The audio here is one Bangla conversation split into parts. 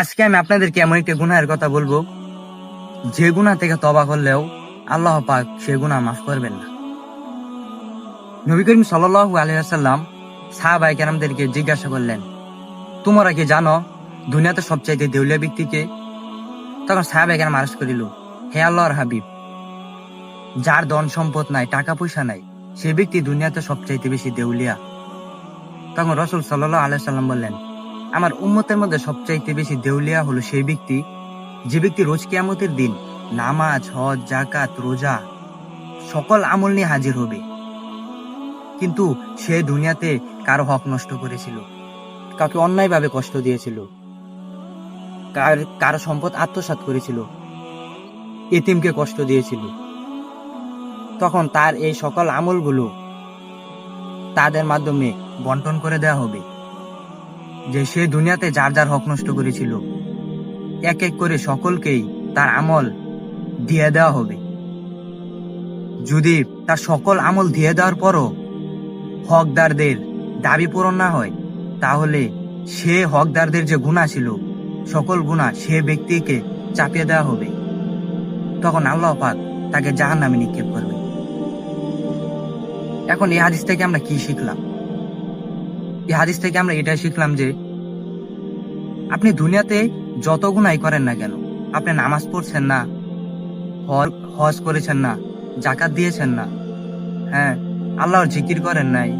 আজকে আমি আপনাদেরকে এমন একটি গুনাহের কথা বলব। যে গুনাহ থেকে তবা করলেও আল্লাহ পাক সে গুনাহ মাফ করবেন না। নবী করিম আলাইহি ওয়াসাল্লাম সাহাবায়ে কেরামদেরকে জিজ্ঞাসা করলেন, তোমরা কি জানো দুনিয়াতে সবচাইতে দেউলিয়া ব্যক্তিকে তখন সাহাবায়ে কেরাম আরজ করিল, হে আল্লাহর হাবিব, যার ধন সম্পদ নাই, টাকা পয়সা নাই, সে ব্যক্তি দুনিয়াতে সবচাইতে বেশি দেউলিয়া। তখন রসুল সাল্লাহ আলাই সাল্লাম বললেন আমার উম্মতের মধ্যে সবচাইতে বেশি দেউলিয়া হলো সেই ব্যক্তি, যে ব্যক্তি রোজ কিয়ামতের দিন নামাজ, হজ জাকাত রোজা, সকল আমল নিয়ে হাজির হবে। কিন্তু সে দুনিয়াতে কারও হক নষ্ট করেছিল, কাউকে অন্যায়ভাবে কষ্ট দিয়েছিল, কার কারও সম্পদ আত্মসাৎ করেছিল, এতিমকে কষ্ট দিয়েছিল। তখন তার এই সকল আমলগুলো তাদের মাধ্যমে বন্টন করে দেওয়া হবে। যে সে দুনিয়াতে যার যার হক নষ্ট করেছিল। এক এক করে সকলকেই তার আমল দিয়ে দেওয়া হবে। যদি তার সকল আমল দিয়ে দেওয়ার পরও হকদারদের দাবি পূরণ না হয়, তাহলে সে হকদারদের যে গুণা ছিল, সকল গুণা সে ব্যক্তিকে চাপিয়ে দেওয়া হবে। তখন আল্লাহ পাক তাকে জাহান নামে নিক্ষেপ করবে এখন এই হাদিস থেকে আমরা কি শিখলাম? এই হাদিস থেকে আমরা এটাই শিখলাম যে আপনি দুনিয়াতে যত গুণাই করেন না কেন, আপনি নামাজ পড়ছেন না, হজ- করেছেন না জাকাত দিয়েছেন না হ্যাঁ আল্লাহর জিকির করেন নাই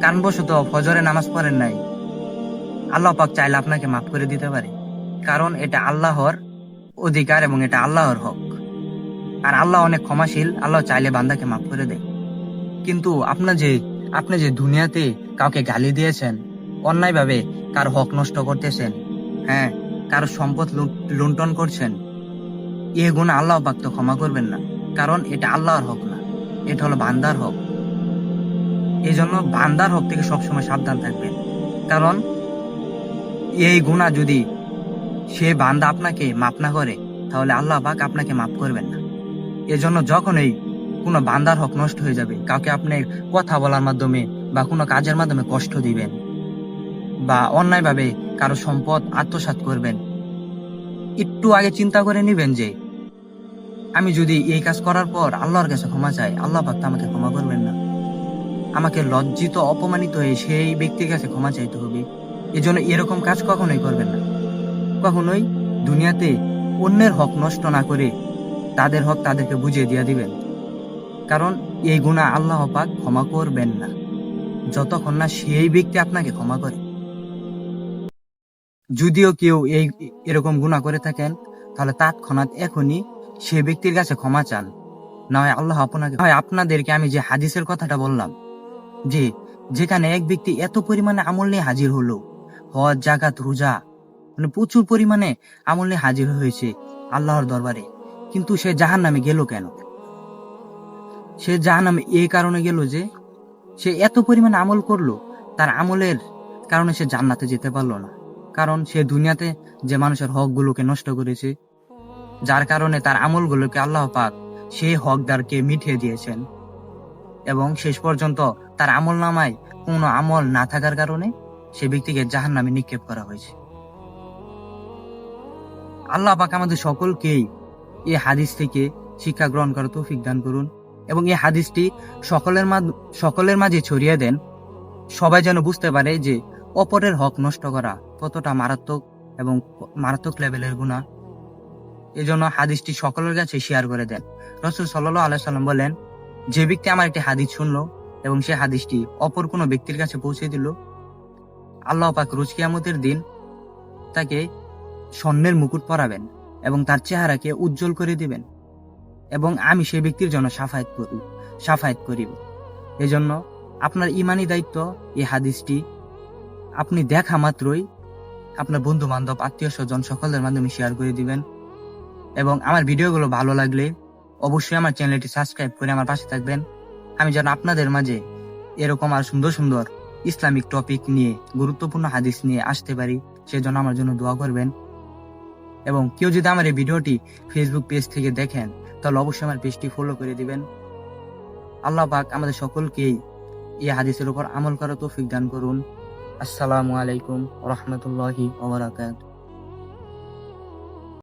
কারণবশত ফজরে নামাজ পড়েন নাই, আল্লাহ পাক চাইলে আপনাকে মাফ করে দিতে পারে। কারণ এটা আল্লাহর অধিকার এবং এটা আল্লাহর হক। আর আল্লাহ অনেক ক্ষমাশীল, আল্লাহ চাইলে বান্দাকে মাফ করে দেয়। কিন্তু আপনার যে আপনি যে দুনিয়াতে কাউকে গালি দিয়েছেন, অন্যায়ভাবে কার হক নষ্ট করতেছেন হ্যাঁ কারও সম্পদ লুণ্ঠন করছেন, এ গুণ আল্লাহ পাক তো ক্ষমা করবেন না, কারণ এটা আল্লাহর হক না, এটা হলো বান্দার হক। এই জন্য বান্দার হক থেকে সবসময় সাবধান থাকবেন, কারণ এই গুণা যদি সে বান্দা আপনাকে মাপ না করে, তাহলে আল্লাহ পাক আপনাকে মাফ করবেন না। এজন্য যখনই কোনো বান্দার হক নষ্ট হয়ে যাবে। কাউকে আপনি কথা বলার মাধ্যমে বা কোনো কাজের মাধ্যমে কষ্ট দিবেন বা অন্যায়ভাবে কারও সম্পদ আত্মসাৎ করবেন। একটু আগে চিন্তা করে নিবেন যে, আমি যদি এই কাজ করার পর আল্লাহর কাছে ক্ষমা চাই, আল্লাহ পাক আমাকে ক্ষমা করবেন না। আমাকে লজ্জিত, অপমানিত হয়ে সেই ব্যক্তির কাছে ক্ষমা চাইতে হবে। এজন্য এরকম কাজ কখনোই করবেন না। কখনোই দুনিয়াতে অন্যের হক নষ্ট না করে তাদের হক তাদেরকে বুঝিয়ে দিয়ে দিবেন। কারণ এই গুণা আল্লাহ পাক ক্ষমা করবেন না। যতক্ষণ না সেই ব্যক্তি আপনাকে ক্ষমা করে। যদিও কেউ এই এরকম গুণা করে থাকেন, তাহলে তৎক্ষণাৎ এখনই সে ব্যক্তির কাছে ক্ষমা চান। না হয় আল্লাহ আপনাকে হয় আপনাদেরকে আমি যে হাদিসের কথাটা বললাম, যে যেখানে এক ব্যক্তি এত পরিমাণে আমল নিয়ে হাজির হলো, হজ জাকাত রোজা মানে প্রচুর পরিমাণে আমল নিয়ে হাজির হয়েছে আল্লাহর দরবারে, কিন্তু সে জাহান নামে গেল কেন? সে জাহান নামে এই কারণে গেল যে সে এত পরিমাণ আমল করল, তার আমলের কারণে সে জান্নাতে যেতে পারল না। কারণ সে দুনিয়াতে যে মানুষের হকগুলোকে নষ্ট করেছে, যার কারণে তার আমলগুলোকে আল্লাহ পাক সেই হকদারকে মিঠিয়ে দিয়েছেন। এবং শেষ পর্যন্ত তার আমল নামায় কোনো আমল না থাকার কারণে সে ব্যক্তিকে জাহান নামে নিক্ষেপ করা হয়েছে। আল্লাহ পাক আমাদের সকলকেই এই হাদিস থেকে শিক্ষা গ্রহণ করার তৌফিক দান করুন। এবং এই হাদিসটি সকলের সকলের মাঝে ছড়িয়ে দেন। সবাই যেন বুঝতে পারে যে অপরের হক নষ্ট করা কতটা মারাত্মক এবং মারাত্মক লেভেলের গুণা এজন্য হাদিসটি সকলের কাছে শেয়ার করে দেন। রসুল সাল্লাহ আল্লাহ সাল্লাম বলেন, যে ব্যক্তি আমার একটি হাদিস শুনলো এবং সে হাদিসটি অপর কোনো ব্যক্তির কাছে পৌঁছে দিল, আল্লাহ পাক রোজ কিয়ামতের দিন তাকে স্বর্ণের মুকুট পরাবেন এবং তার চেহারাকে উজ্জ্বল করে দিবেন। এবং আমি সেই ব্যক্তির জন্য সাফায়াত করি, সাফায়াত করিব। এজন্য আপনার ইমানি দায়িত্ব এই হাদিসটি আপনি দেখা মাত্রই আপনার বন্ধু বান্ধব আত্মীয় স্বজন সকলের মাধ্যমে শেয়ার করে দিবেন। এবং আমার ভিডিওগুলো ভালো লাগলে অবশ্যই আমার চ্যানেলটি সাবস্ক্রাইব করে আমার পাশে থাকবেন। আমি যেন আপনাদের মাঝে এরকম আর সুন্দর সুন্দর ইসলামিক টপিক নিয়ে, গুরুত্বপূর্ণ হাদিস নিয়ে আসতে পারি, সেজন্য আমার জন্য দোয়া করবেন। এবং কেউ যদি আমার এই ভিডিওটি ফেসবুক পেজ থেকে দেখেন তাহলে অবশ্যই আমার পেজটি ফলো করে দিবেন। আল্লাহ পাক আমাদের সকলকেই এই হাদিসের উপর আমল করা তৌফিক দান করুন। আসসালামু আলাইকুম রহমতুল্লাহি ওবরাকাত